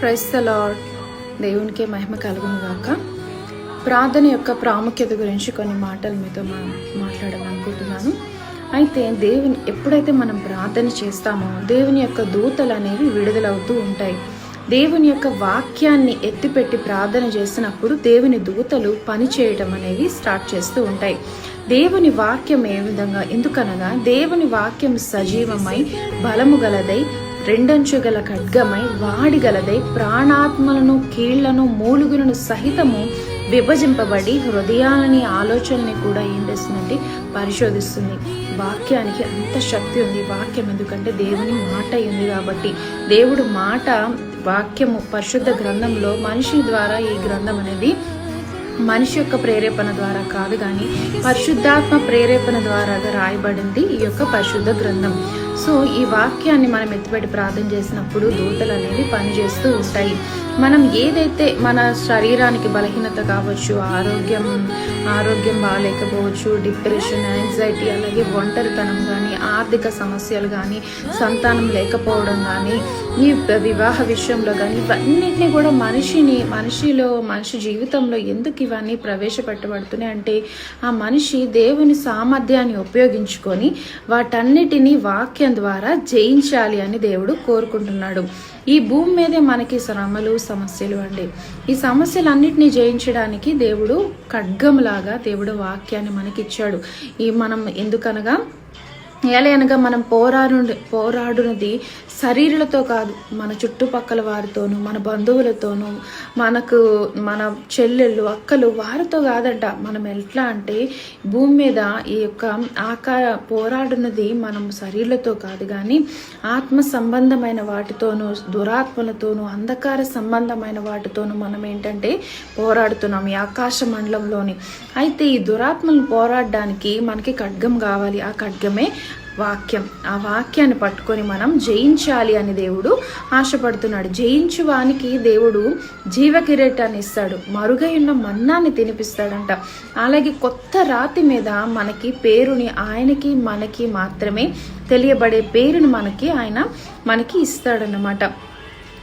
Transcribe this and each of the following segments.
Price lord దేవునికే మహిమ కలుగును గాక. ప్రార్థన యొక్క ప్రాముఖ్యత గురించి కొన్ని మాటలు మీతో మా మాట్లాడాలనుకుంటున్నాను అయితే దేవుని ఎప్పుడైతే మనం ప్రార్థన చేస్తామో దేవుని యొక్క దూతలు అనేవి విడుదలవుతూ ఉంటాయి. దేవుని యొక్క వాక్యాన్ని ఎత్తిపెట్టి ప్రార్థన చేసినప్పుడు దేవుని దూతలు పని చేయడం అనేవి స్టార్ట్ చేస్తూ ఉంటాయి. దేవుని వాక్యం ఏ విధంగా? ఎందుకనగా దేవుని వాక్యం సజీవమై బలము గలదై రెండంచు గల ఖడ్గమై వాడిగలదై ప్రాణాత్మలను కీళ్ళను మూలుగులను సహితము విభజింపబడి హృదయాలని ఆలోచనని కూడా ఏం చేస్తుందంటే పరిశోధిస్తుంది. వాక్యానికి అంత శక్తి ఉంది. వాక్యం ఎందుకంటే దేవుని మాట ఉంది కాబట్టి. దేవుడు మాట వాక్యము పరిశుద్ధ గ్రంథంలో మనిషి ద్వారా ఈ గ్రంథం అనేది మనిషి యొక్క ప్రేరేపణ ద్వారా కాదు కానీ పరిశుద్ధాత్మ ప్రేరేపణ ద్వారా రాయబడింది ఈ యొక్క పరిశుద్ధ గ్రంథం. సో ఈ వాక్యాన్ని మనం ఎత్తుపెట్టి ప్రార్థన చేసినప్పుడు దూతలు అనేవి పనిచేస్తూ ఉంటాయి. మనం ఏదైతే మన శరీరానికి బలహీనత కావచ్చు ఆరోగ్యం ఆరోగ్యం బాగాలేకపోవచ్చు డిప్రెషన్ యాంగ్జైటీ అలాగే ఒంటరితనం కానీ ఆర్థిక సమస్యలు కానీ సంతానం లేకపోవడం కానీ ఈ వివాహ విషయంలో కానీ ఇవన్నిటిని కూడా మనిషిని మనిషిలో మనిషి జీవితంలో ఎందుకు ఇవన్నీ ప్రవేశపెట్టబడుతున్నాయి అంటే ఆ మనిషి దేవుని సామర్థ్యాన్ని ఉపయోగించుకొని వాటన్నిటినీ వాక్యం ద్వారా జయించాలి అని దేవుడు కోరుకుంటున్నాడు. ఈ భూమి మీదే మనకి శ్రమలు సమస్యలు అండి. ఈ సమస్యలన్నిటినీ జయించడానికి దేవుడు ఖడ్గంలాగా దేవుడు వాక్యాన్ని మనకిచ్చాడు. ఈ మనం ఎందుకనగా ఎలా అనగా మనం పోరాడు పోరాడునది శరీరులతో కాదు మన చుట్టుపక్కల వారితోనూ మన బంధువులతోనూ మనకు మన చెల్లెళ్ళు అక్కలు వారితో కాదంట. మనం ఎట్లా అంటే భూమి మీద ఈ యొక్క ఆకా పోరాడునది మనం శరీరులతో కాదు కానీ ఆత్మ సంబంధమైన వాటితోనూ దురాత్మలతోనూ అంధకార సంబంధమైన వాటితోనూ మనం ఏంటంటే పోరాడుతున్నాం ఈ ఆకాశ మండలంలోని. అయితే ఈ దురాత్మలను పోరాడడానికి మనకి ఖడ్గం కావాలి. ఆ ఖడ్గమే వాక్యం. ఆ వాక్యాన్ని పట్టుకొని మనం జయించాలి అని దేవుడు ఆశపడుతున్నాడు. జయించు వానికి దేవుడు జీవ కిరీటాన్ని ఇస్తాడు. మరుగై ఉన్న మన్నాన్ని తినిపిస్తాడంట. అలాగే కొత్త రాతి మీద మనకి పేరుని ఆయనకి మనకి మాత్రమే తెలియబడే పేరుని మనకి ఆయన మనకి ఇస్తాడన్నమాట.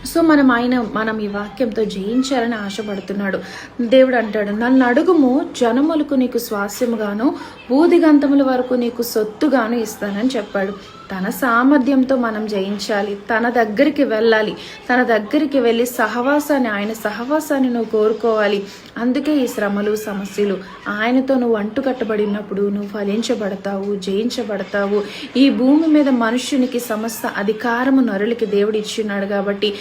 సో మనం ఆయన మనం ఈ వాక్యంతో జయించాలని ఆశపడుతున్నాడు. దేవుడు అంటాడు నన్ను అడుగుము జనములకు నీకు స్వాస్యముగాను బూదిగంతముల వరకు నీకు సొత్తుగాను ఇస్తానని చెప్పాడు. తన సామర్థ్యంతో మనం జయించాలి తన దగ్గరికి వెళ్ళాలి తన దగ్గరికి వెళ్ళి సహవాసాన్ని ఆయన సహవాసాన్ని నువ్వు కోరుకోవాలి. అందుకే ఈ శ్రమలు సమస్యలు ఆయనతో నువ్వు అంటుకట్టబడినప్పుడు నువ్వు ఫలించబడతావు జయించబడతావు. ఈ భూమి మీద మనుష్యునికి సమస్త అధికారము నరులకి దేవుడు ఇచ్చిన్నాడు కాబట్టి